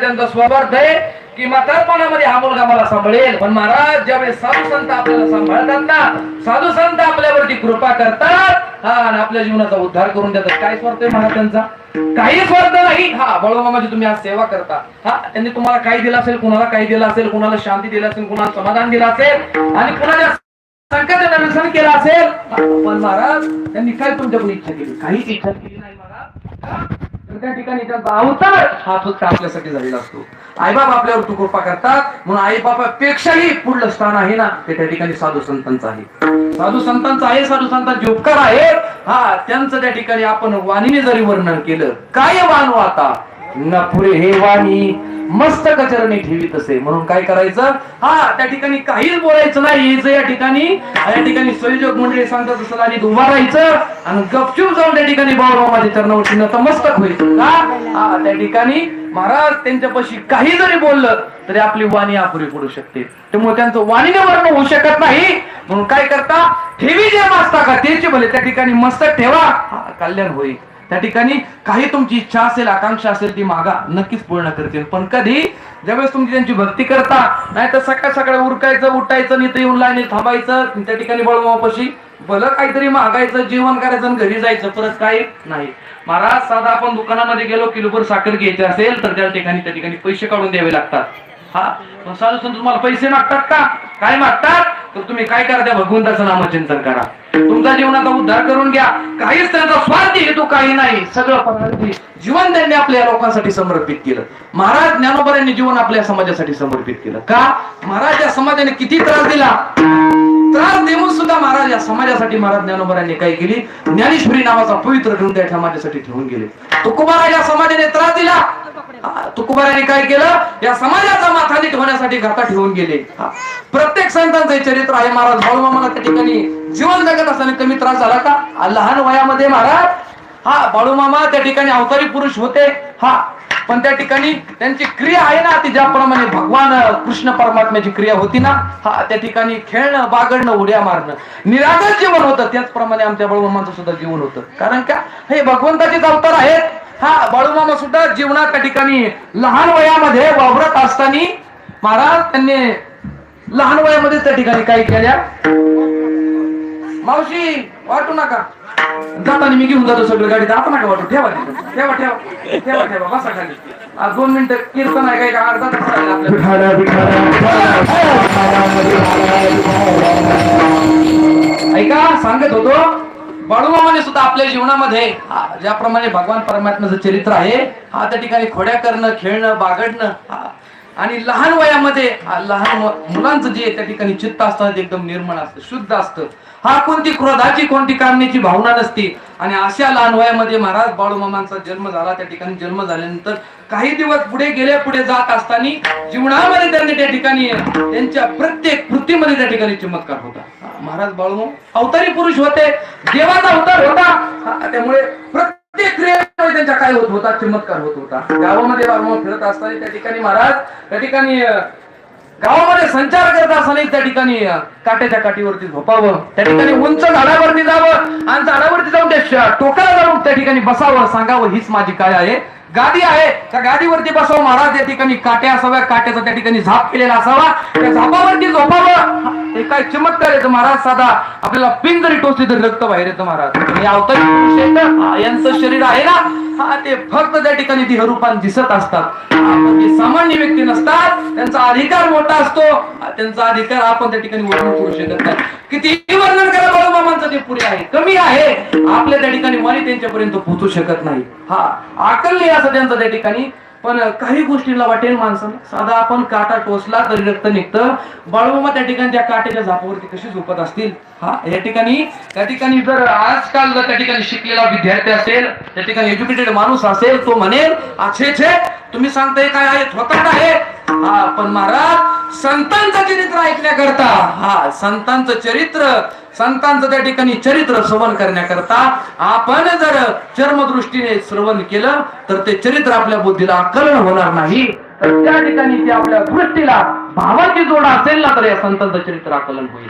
त्यांचा स्वार्थ आहे की म्हातारपणामध्ये हा मुलगा मला सांभाळेल. पण महाराज ज्यावेळेस साधू संत आपल्याला सांभाळतात ना साधू संत आपल्यावरती कृपा करतात. हा आणि आपल्या जीवनाचा उद्धार करून देतात. काय स्वार्थ आहे महाराज त्यांचा? काही स्वार्थ नाही. हा बळमामाची तुम्ही आज सेवा करता. हा त्यांनी तुम्हाला काय दिलं असेल कुणाला काय दिलं असेल कुणाला शांती दिली असेल कुणाला समाधान दिलं असेल आणि कुणाला संकटाचं निरसन केलं असेल. पण महाराज त्यांनी काय तुमच्याकडून इच्छा केली? काहीच इच्छा केली नाही महाराज. तर त्या ठिकाणी त्यांचा अवतार हा फक्त आपल्यासाठी झालेला असतो. आईबाप आपल्यावर तू कृपा करतात म्हणून आईबापापेक्षाही पुढलं स्थान आहे ना ते त्या ठिकाणी साधू संतांचं आहे. साधू संतांचं आहे साधू संतांचे उपकार आहेत. हा त्यांचं त्या ठिकाणी आपण वाणीने जरी वर्णन केलं काय वाणू आता? नपुरे पुरे हे वाणी मस्तक चरणी ठेवीत असे. म्हणून काय करायचं? हा त्या ठिकाणी काहीच बोलायचं नाही. यायचं या ठिकाणी या ठिकाणी संयोजक मंडळी सांगतात असं आणि उभा राहायचं आणि गपचूप जाऊन त्या ठिकाणी बाळमामाच्या चरणावरती नतमस्तक व्हायचं का? हा त्या ठिकाणी महाराज त्यांच्यापाशी काही जरी बोललं तरी आपली वाणी अपुरी पडू शकते. त्यामुळे त्यांचं वाणीने वर्ण होऊ शकत नाही. म्हणून काय करता? ठेवी जे मस्तका त्याचे भले. त्या ठिकाणी मस्तक ठेवा. हा, कल्याण होईल. त्या ठिकाणी काही तुमची इच्छा असेल आकांक्षा असेल ती मागा. नक्कीच पूर्ण करतील. पण कधी? ज्यावेळेस तुम्ही त्यांची भक्ती करता नाही तर सकाळ सकाळ उरकायचं उठायचं नाही तर येऊन लाईन थांबायचं त्या ठिकाणी बळमापाशी भलं काहीतरी मागायचं जेवण करायचं आणि घरी जायचं. परत काय नाही. महाराज साधा आपण दुकानामध्ये गेलो किलोभर साखर घ्यायची असेल तर त्या ठिकाणी त्या ठिकाणी पैसे काढून द्यावे लागतात. हा? पण साधू संत तुम्हाला पैसे मागतात का? काय मागतात? तर तुम्ही काय करा त्या भगवंताचं नामचिंतन करा. तुमचा जीवनाचा उद्धार करून घ्या. काहीच त्यांचा स्वार्थी हेतू काही नाही. सगळं जीवन त्यांनी आपल्या लोकांसाठी समर्पित केलं. महाराज ज्ञानोबा यांनी जीवन आपल्या समाजासाठी समर्पित केलं. का? महाराज या समाजाने किती त्रास दिला? त्रास देऊन सुद्धा महाराज या समाजासाठी महाराज ज्ञानोबा यांनी काय केली? ज्ञानेश्वरी नावाचा पवित्र ग्रंथ या समाजासाठी ठेवून गेले. तुकोबारा या समाजाने त्रास तुकोबाराने काय केलं? या समाजाचा माथा नीट होण्यासाठी घाता ठेवून गेले. प्रत्येक संतांचं चरित्र आहे महाराज बाळूमामाला त्या ठिकाणी जीवन जगत असताना कमी त्रास झाला का? लहान वयामध्ये महाराज. हा बाळूमामा त्या ठिकाणी अवतारी पुरुष होते. हा पण त्या ठिकाणी त्यांची क्रिया आहे ना ती ज्याप्रमाणे भगवान कृष्ण परमात्म्याची क्रिया होती ना हा त्या ठिकाणी खेळणं बागडणं उड्या मारणं निरागस जीवन होतं. त्याचप्रमाणे आमच्या बाळूमामाचं सुद्धा जीवन होतं. कारण का? हे भगवंताचेच अवतार आहेत. हा बाळूमामा सुद्धा जीवनात त्या ठिकाणी लहान वयामध्ये वावरत असताना महाराज त्यांनी लहान वयामध्ये त्या ठिकाणी काय केल्या? मावशी वाटू नका. जाताना मी घेऊन जातो सगळं गाडीत. आता नका वाटू. ठेवा. ठेवा ठेवा ठेवा ठेवा. बसा खाली. दोन मिनिटं कीर्तन आहे काय का अर्धा तास. ऐका सांगत होतो बाळूमामाने सुद्धा आपल्या जीवनामध्ये हा, ज्याप्रमाणे भगवान परमात्म्याचं चरित्र आहे हा त्या ठिकाणी खोड्या करणं खेळणं बागडणं हा, आणि लहान वयामध्ये लहान मुलांचं जे त्या ठिकाणी चित्त असतं ते एकदम निर्मळ असतं शुद्ध असतं. हा कोणती क्रोधाची कोणती कामण्याची भावना नसती. आणि अशा लहान वयामध्ये महाराज बाळूमामांचा जन्म झाला त्या ठिकाणी जन्म झाल्यानंतर काही दिवस पुढे गेले पुढे जात असताना जीवनामध्ये त्यांनी त्या ठिकाणी त्यांच्या प्रत्येक कृतीमध्ये त्या ठिकाणी चमत्कार होता. महाराज बाळूमाम अवतारी पुरुष होते देवाचा अवतार होता. त्यामुळे प्रत्येक क्रियेमध्ये काय होत होता चमत्कार होत होता. गावामध्ये वारंवार फिरत असताना त्या ठिकाणी महाराज त्या ठिकाणी गावामध्ये संचार करत असताना त्या ठिकाणी काट्याच्या काठीवरती झोपावं. त्या ठिकाणी उंच झाडावरती जावं आणि झाडावरती जाऊन त्या टोकाला जाऊन त्या ठिकाणी बसावं सांगावं हीच माझी काय आहे. गादी आहे. त्या गादीवरती बसावं महाराज त्या ठिकाणी काट्या असाव्या काट्याचा त्या ठिकाणी झाप केलेला असावा. त्या झापावरती झोपावं. हे काय चमत्कार येतं महाराज साधा आपल्याला पिन जरी टोचली तरी रक्त बाहेर येतं महाराज. आणि अवतरी यांचं शरीर आहे ना? हा ते फक्त त्या ठिकाणी देहरूपान दिसत असतात. ते सामान्य व्यक्ती नसतात त्यांचा अधिकार मोठा असतो. त्यांचा अधिकार आपण त्या ठिकाणी वर्णन करू शकत नाही. किती वर्णन करा बाळूबाबांचं ते पुरे आहे. कमी आहे. आपल्या त्या ठिकाणी मनी त्यांच्यापर्यंत पोहोचू शकत नाही. हा आकल नाही असं त्यांचं त्या ठिकाणी. पण काही गोष्टीला वाटेल माणसाला. साधा आपण काटा टोचला तरी रक्त निघतं. बाळूमामा त्या ठिकाणी त्या काट्याच्या झापावरती कशी झोपत असतील? हा या ठिकाणी त्या ठिकाणी जर आजकाल जर त्या ठिकाणी शिकलेला विद्यार्थी असेल त्या ठिकाणी एज्युकेटेड माणूस असेल तो म्हणेल अच्छे छे तुम्ही सांगताय काय आहे? थोतांड आहे. हा पण महाराज संतांचं चरित्र ऐकण्याकरता हा संतांचं चरित्र संतांचं त्या ठिकाणी चरित्र श्रवण करण्याकरता आपण जर चर्मदृष्टीने श्रवण केलं तर ते चरित्र आपल्या बुद्धीला आकलन होणार नाही. तर त्या ठिकाणी ते आपल्या दृष्टीला भावाची जोड असेल ना तर या संतांचं चरित्र आकलन होईल.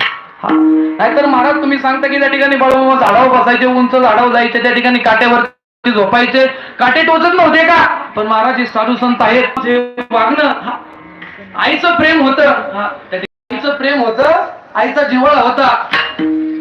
नाहीतर महाराज तुम्ही सांगता की त्या ठिकाणी बाळूमामा झाडावर बसायचे उंच झाडावर जायचे त्या ठिकाणी काट्यावर झोपायचे. काटे टोचत नव्हते का? पण महाराज हे साधू संत आहेत वागणं आईचं प्रेम होत. आईचं प्रेम होत. आईचा जिव्हाळा होता.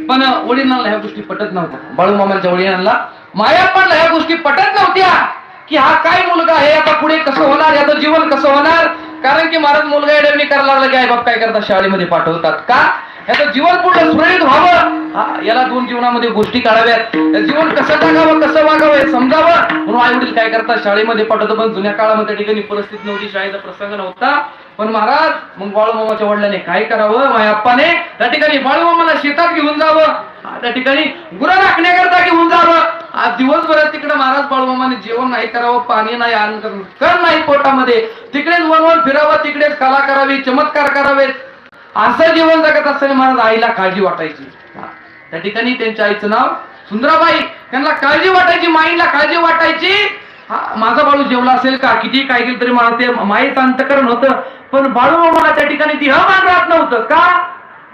पण वडिलांना ह्या गोष्टी पटत नव्हत्या. बाळूमामांच्या वडिलांना. माया पण ह्या गोष्टी पटत नव्हत्या. की हा काय मुलगा आहे? आता पुढे कसं होणार? याचं जीवन कसं होणार? कारण की महाराज मुलगा एडवणी करायला लागला की आई बाप काय करतात? शाळेमध्ये पाठवतात. का? याचं जीवन पुढे सुरळीत व्हावं. याला दोन जीवनामध्ये गोष्टी काढाव्यात. जीवन कसं टाकावं कसं वागावं हे समजावं. म्हणून आई वडील काय करतात? शाळेमध्ये पाठवतो पण जुन्या काळामध्ये त्या ठिकाणी परिस्थिती नव्हती. शाळेचा प्रसंग नव्हता. पण महाराज मग बाळूमामाच्या वडिलांनी काय करावं? मायाप्पाने त्या ठिकाणी बाळूमामाला शेतात घेऊन जावं. त्या ठिकाणी गुरं राखण्याकरता घेऊन जावं. आज दिवसभरात तिकडे महाराज बाळूमामाने जेवण नाही करावं पाणी नाही अन्न कर नाही पोटामध्ये. तिकडेच वनवन फिरावं तिकडेच कला करावी चमत्कार करावेत असं जीवन जगत असताना महाराज आईला काळजी वाटायची. त्या ठिकाणी त्यांच्या आईचं नाव सुंदराबाई. त्यांना काळजी वाटायची माईला काळजी वाटायची. हा, माझा बाळू जेवला असेल का? किती काय केलं तरी मला ते माहीत अंतकरण होतं. पण बाळू मला त्या ठिकाणी ती मान राहत नव्हतं. का?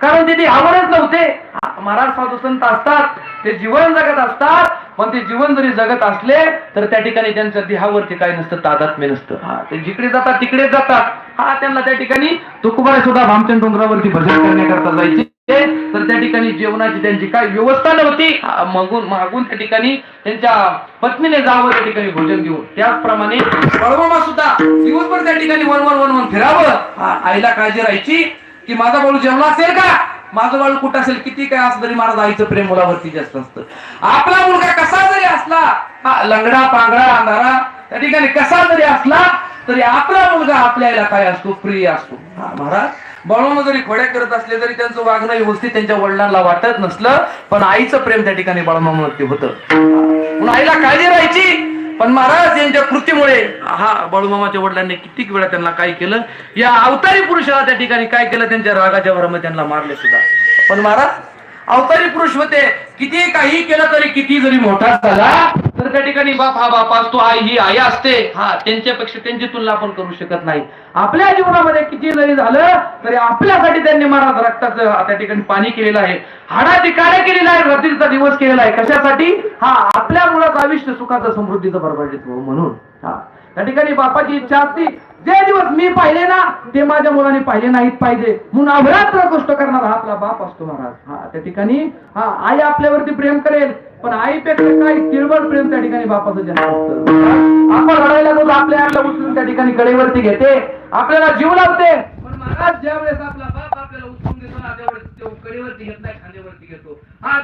कारण ते देहावरच नव्हते. महाराज साधू संत असतात ते जीवन जगत असतात. पण ते जीवन जरी जगत असले तर त्या ठिकाणी त्यांच्या देहावरती काय नसतं तादात्म्य नसतं. हा ते जिकडे जातात तिकडे जातात. हा त्यांना त्या ठिकाणी तुकोबाई सुद्धा भामचंद डोंगरावरती भजन करण्याकरता जायचे. तर त्या ठिकाणी जेवणाची त्यांची काय व्यवस्था नव्हती. मागून मागून त्या ठिकाणी त्यांच्या पत्नीने जावं त्या ठिकाणी भोजन घेऊन. त्याचप्रमाणे बळमामा सुद्धा दिवसभर त्या ठिकाणी वन वन वन वन फिरावं. आईला काळजी राहायची की माझा बाळू जेवला असेल का? माझं बाळू कुठं असेल? किती काय असलं तरी माझं आईचं प्रेम मुलावरती जास्त असतं. आपला मुलगा कसा जरी असला हा, लंगडा पांगडा अंधारा त्या ठिकाणी कसा जरी असला तरी आपला मुलगा आपल्या आईला काय असतो? प्रिय असतो. हा, महाराज बाळून जरी खोड्या करत असले तरी त्यांचं वागणं व्यवस्थित त्यांच्या वडिलांना वाटत नसलं पण आईचं प्रेम त्या ठिकाणी बाळूमामावरती होतं. म्हणून आईला काळजी राहायची. पण महाराज यांच्या कृतीमुळे हा बाळूमामाच्या वडिलांनी कितीक वेळा त्यांना काय केलं? या अवतारी पुरुषाला त्या ठिकाणी काय केलं? त्यांच्या रागाच्या भरामध्ये त्यांना मारले सुद्धा. पण महाराज अवतारी पुरुष होते. किती काही केलं तरी किती जरी मोठा झाला तर त्या ठिकाणी बाप हा बाप असतो आई ही आई असते. हा त्यांच्यापेक्षा त्यांची तुलना आपण करू शकत नाही. आपल्या जीवनामध्ये किती जरी झालं तरी आपल्यासाठी त्यांनी महाराज रक्ताचं त्या ठिकाणी पाणी केलेलं आहे. हाडाची कार्य केलेलं आहे रात्रीचा दिवस केलेला आहे. कशासाठी? हा आपल्या मुलाचं आयुष्य सुखाचं समृद्धीचं बरबादित हो म्हणून. हा त्या ठिकाणी बापाची इच्छा असती जे दिवस मी पाहिले ना ते माझ्या मुलाने पाहिले नाहीत पाहिजे. म्हणून अभरात्र गोष्ट करणारा हा आपला बाप असतो महाराज. हा त्या ठिकाणी हा आई आपल्यावरती प्रेम करेल. पण आईपेक्षा काही किळवळ प्रेम त्या ठिकाणी बापाचं जास्त असतं. आपण रडायला जातो आपल्या आईला उचलून त्या ठिकाणी कडेवरती घेते. आपल्याला जीव लावते पण महाराज ज्या वेळेस आपला बाप आपल्याला उचलून देतो ना त्यावेळेस तो कडेवरती घेत नाही खांद्यावरती घेतो. हा